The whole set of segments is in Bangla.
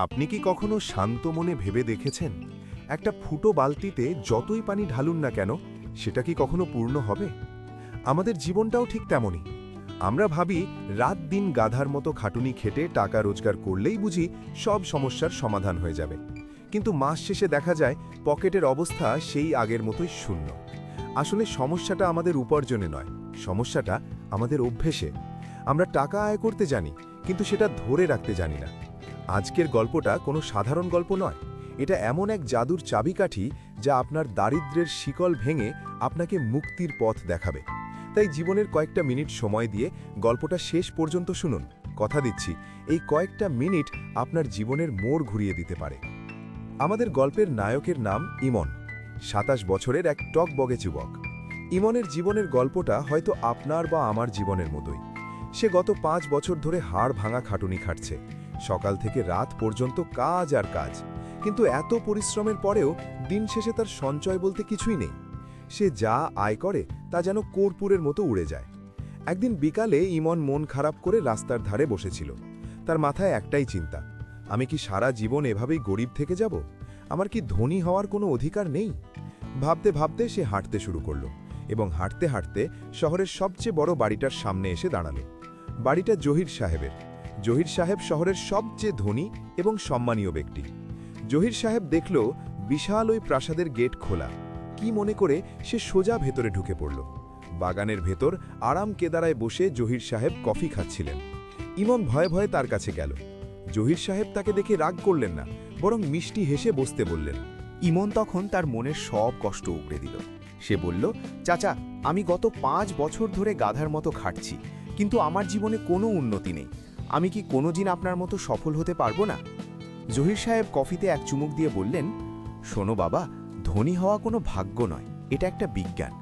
আপনি কি কখনো শান্ত মনে ভেবে দেখেছেন? একটা ফুটো বালতিতে যতই পানি ঢালুন না কেন, সেটা কি কখনো পূর্ণ হবে? আমাদের জীবনটাও ঠিক তেমনই। আমরা ভাবি, রাত দিন গাধার মতো খাটুনি খেটে টাকা রোজগার করলেই বুঝি সব সমস্যার সমাধান হয়ে যাবে। কিন্তু মাস শেষে দেখা যায়, পকেটের অবস্থা সেই আগের মতোই শূন্য। আসলে সমস্যাটা আমাদের উপার্জনে নয়, সমস্যাটা আমাদের অভ্যেসে। আমরা টাকা আয় করতে জানি, কিন্তু সেটা ধরে রাখতে জানি না। আজকের গল্পটা কোনো সাধারণ গল্প নয়। এটা এমন এক জাদুর চাবিকাঠি যা আপনার দারিদ্র্যের শিকল ভেঙে আপনাকে মুক্তির পথ দেখাবে। তাই জীবনের কয়েকটা মিনিট সময় দিয়ে গল্পটা শেষ পর্যন্ত শুনুন। কথা দিচ্ছি, এই কয়েকটা মিনিট আপনার জীবনের মোড় ঘুরিয়ে দিতে পারে। আমাদের গল্পের নায়কের নাম ইমন। সাতাশ বছরের এক টক বগে যুবক। ইমনের জীবনের গল্পটা হয়তো আপনার বা আমার জীবনের মতোই। সে গত পাঁচ বছর ধরে হাড় ভাঙা খাটুনি খাটছে। সকাল থেকে রাত পর্যন্ত কাজ আর কাজ। কিন্তু এত পরিশ্রমের পরেও দিন শেষে তার সঞ্চয় বলতে কিছুই নেই। সে যা আয় করে তা যেন কর্পূরের মতো উড়ে যায়। একদিন বিকালে ইমন মন খারাপ করে রাস্তার ধারে বসেছিল। তার মাথায় একটাই চিন্তা, আমি কি সারা জীবন এভাবেই গরিব থেকে যাব? আমার কি ধনী হওয়ার কোনো অধিকার নেই? ভাবতে ভাবতে সে হাঁটতে শুরু করল এবং হাঁটতে হাঁটতে শহরের সবচেয়ে বড় বাড়িটার সামনে এসে দাঁড়াল। বাড়িটা জহির সাহেবের। জহির সাহেব শহরের সবচেয়ে ধনী এবং সম্মানীয় ব্যক্তি। জহির সাহেব দেখল বিশাল ওই প্রাসাদের গেট খোলা। কি মনে করে সে সোজা ভেতরে ঢুকে পড়ল। বাগানের ভেতর আরাম কেদারায় বসে জহির সাহেব কফি খাচ্ছিলেন। ইমন ভয়ে ভয়ে তার কাছে গেল। জহির সাহেব তাকে দেখে রাগ করলেন না, বরং মিষ্টি হেসে বসতে বললেন, ইমন তখন তার মনের সব কষ্ট উগড়ে দিল। সে বলল, চাচা, আমি গত পাঁচ বছর ধরে গাধার মতো খাটছি, কিন্তু আমার জীবনে কোনো উন্নতি নেই। আমি কি কোনোদিন আপনার মতো সফল হতে পারব না? জহির সাহেব কফিতে এক চুমুক দিয়ে বললেন, শোনো বাবা, ধনী হওয়া কোনো ভাগ্য নয়, এটা একটা বিজ্ঞান।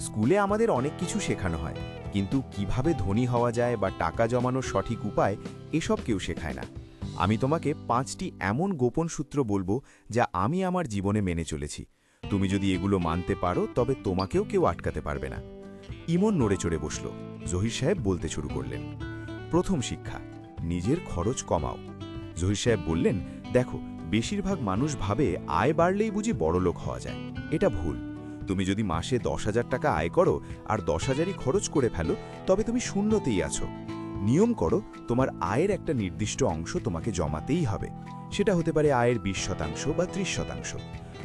স্কুলে আমাদের অনেক কিছু শেখানো হয়, কিন্তু কীভাবে ধনী হওয়া যায় বা টাকা জমানোর সঠিক উপায় এসব কেউ শেখায় না। আমি তোমাকে পাঁচটি এমন গোপন সূত্র বলব যা আমি আমার জীবনে মেনে চলেছি। তুমি যদি এগুলো মানতে পারো, তবে তোমাকেও কেউ আটকাতে পারবে না। ইমন নড়ে চড়ে বসল। জহির সাহেব বলতে শুরু করলেন, প্রথম শিক্ষা নিজের খরচ কমাও। জহির সাহেব বললেন, দেখো, বেশিরভাগ মানুষ ভাবে আয় বাড়লেই বুঝি বড়লোক হওয়া যায়। এটা ভুল। তুমি যদি মাসে দশ হাজার টাকা আয় করো আর দশ হাজারই খরচ করে ফেলো, তবে তুমি শূন্যতেই আছো। নিয়ম করো, তোমার আয়ের একটা নির্দিষ্ট অংশ তোমাকে জমাতেই হবে। সেটা হতে পারে আয়ের বিশ শতাংশ বা ত্রিশ শতাংশ।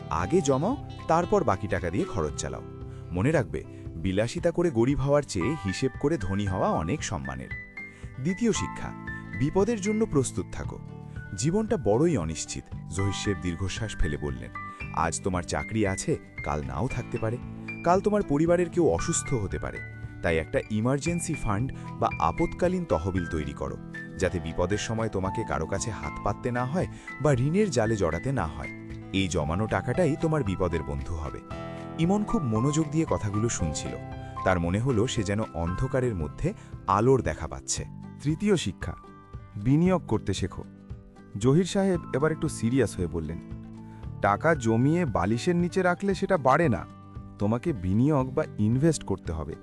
আগে জমাও, তারপর বাকি টাকা দিয়ে খরচ চালাও। মনে রাখবে, বিলাসিতা করে গরিব হওয়ার চেয়ে হিসেব করে ধনী হওয়া অনেক সম্মানের। দ্বিতীয় শিক্ষা বিপদের জন্য প্রস্তুত থাকো। জীবনটা বড়ই অনিশ্চিত জহিষ্যের দীর্ঘশ্বাস ফেলে বললেন, আজ তোমার চাকরি আছে, কাল নাও থাকতে পারে। কাল তোমার পরিবারের কেউ অসুস্থ হতে পারে। তাই একটা ইমার্জেন্সি ফান্ড বা আপৎকালীন তহবিল তৈরি করো, যাতে বিপদের সময় তোমাকে কারও কাছে হাত পাততে না হয় বা ঋণের জালে জড়াতে না হয়। এই জমানো টাকাটাই তোমার বিপদের বন্ধু হবে। ইমন খুব মনোযোগ দিয়ে কথাগুলো শুনছিল। তার মনে হলো সে যেন অন্ধকারের মধ্যে আলোর দেখা পাচ্ছে। তৃতীয় শিক্ষা বিনিয়োগ করতে শেখো। জহির সাহেব এবার একটু সিরিয়াস হয়ে বললেন, টাকা জমিয়ে বালিশের নিচে রাখলে সেটা বাড়ে না। তোমাকে বিনিয়োগ বা ইনভেস্ট করতে হবে।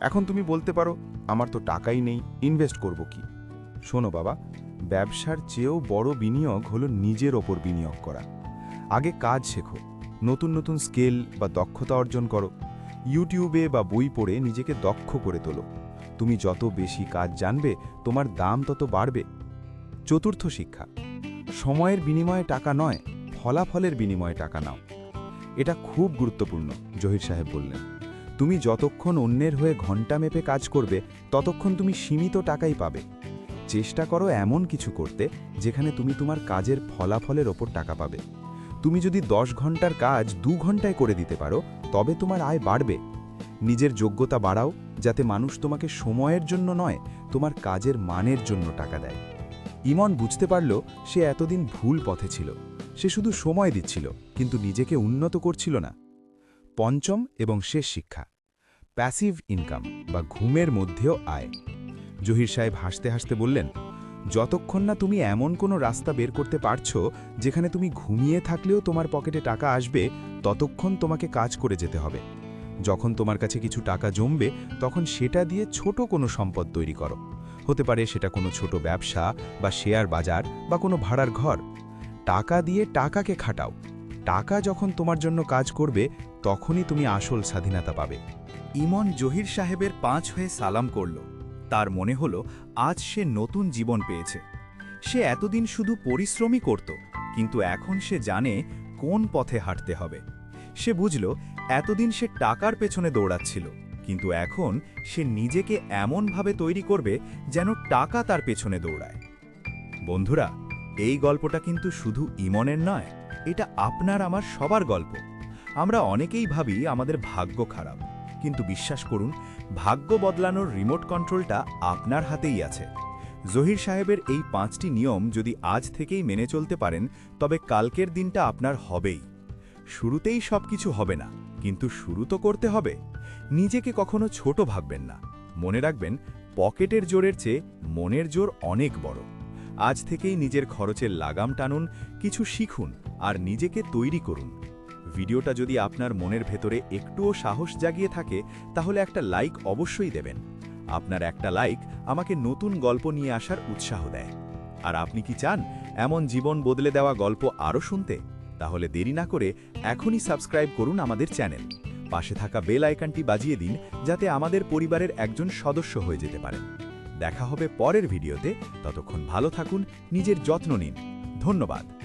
এখন তুমি বলতে পারো, আমার তো টাকাই নেই ইনভেস্ট করব কি? শোনো বাবা, ব্যবসার চেয়েও বড় বিনিয়োগ হলো নিজের ওপর বিনিয়োগ করা। আগে কাজ শেখো, নতুন নতুন স্কেল বা দক্ষতা অর্জন করো। ইউটিউবে বা বই পড়ে নিজেকে দক্ষ করে তোলো। তুমি যত বেশি কাজ জানবে, তোমার দাম তত বাড়বে। চতুর্থ শিক্ষা, সময়ের বিনিময়ে টাকা নয়, ফলাফলের বিনিময়ে টাকা নাও। এটা খুব গুরুত্বপূর্ণ, জহির সাহেব বললেন। তুমি যতক্ষণ অন্যের হয়ে ঘণ্টা মেপে কাজ করবে, ততক্ষণ তুমি সীমিত টাকাই পাবে। চেষ্টা করো এমন কিছু করতে, যেখানে তুমি তোমার কাজের ফলাফলের ওপর টাকা পাবে। তুমি যদি দশ ঘণ্টার কাজ দু ঘন্টায় করে দিতে পারো, তবে তোমার আয় বাড়বে। নিজের যোগ্যতা বাড়াও, যাতে মানুষ তোমাকে সময়ের জন্য নয়, তোমার কাজের মানের জন্য টাকা দেয়। ইমন বুঝতে পারল, সে এতদিন ভুল পথে ছিল। সে শুধু সময় দিচ্ছিল, কিন্তু নিজেকে উন্নত করছিল না। পঞ্চম এবং শেষ শিক্ষা প্যাসিভ ইনকাম বা ঘুমের মধ্যেও আয়। জহির সাহেব হাসতে হাসতে বললেন, যতক্ষণ না তুমি এমন কোনো রাস্তা বের করতে পারছ, যেখানে তুমি ঘুমিয়ে থাকলেও তোমার পকেটে টাকা আসবে, ততক্ষণ তোমাকে কাজ করে যেতে হবে। যখন তোমার কাছে কিছু টাকা জমবে, তখন সেটা দিয়ে ছোট কোনো সম্পদ তৈরি করো। হতে পারে সেটা কোনো ছোট ব্যবসা বা শেয়ার বাজার বা কোনো ভাড়ার ঘর। টাকা দিয়ে টাকাকে খাটাও। টাকা যখন তোমার জন্য কাজ করবে, তখনই তুমি আসল স্বাধীনতা পাবে। ইমন জহির সাহেবের পাঁচ হয়ে সালাম করল। তার মনে হল, আজ সে নতুন জীবন পেয়েছে। সে এতদিন শুধু পরিশ্রমই করত, কিন্তু এখন সে জানে কোন পথে হাঁটতে হবে। সে বুঝল, এতদিন সে টাকার পেছনে দৌড়াচ্ছিল, কিন্তু এখন সে নিজেকে এমনভাবে তৈরি করবে যেন টাকা তার পেছনে দৌড়ায়। বন্ধুরা, এই গল্পটা কিন্তু শুধু ইমনের নয়, এটা আপনার আমার সবার গল্প। আমরা অনেকেই ভাবি আমাদের ভাগ্য খারাপ, কিন্তু বিশ্বাস করুন, ভাগ্য বদলানোর রিমোট কন্ট্রোলটা আপনার হাতেই আছে। জহির সাহেবের এই পাঁচটি নিয়ম যদি আজ থেকেই মেনে চলতে পারেন, তবে কালকের দিনটা আপনার হবেই। শুরুতেই সবকিছু হবে না, কিন্তু শুরু তো করতে হবে। নিজেকে কখনো ছোট ভাববেন না। মনে রাখবেন, পকেটের জোরের চেয়ে মনের জোর অনেক বড়। আজ থেকেই নিজের খরচের লাগাম টানুন, কিছু শিখুন আর নিজেকে তৈরি করুন। ভিডিওটা যদি আপনার মনের ভেতরে একটুও সাহস জাগিয়ে থাকে, তাহলে একটা লাইক অবশ্যই দেবেন। আপনার একটা লাইক আমাকে নতুন গল্প নিয়ে আসার উৎসাহ দেয়। আর আপনি কি চান, এমন জীবন বদলে দেওয়া গল্প আরও শুনতে? তাহলে দেরি না করে এখনই সাবস্ক্রাইব করুন আমাদের চ্যানেল। পাশে থাকা বেল আইকনটি বাজিয়ে দিন যাতে আমাদের পরিবারের একজন সদস্য হয়ে যেতে পারেন। দেখা হবে পরের ভিডিওতে। ততক্ষণ ভালো থাকুন, নিজের যত্ন নিন। ধন্যবাদ।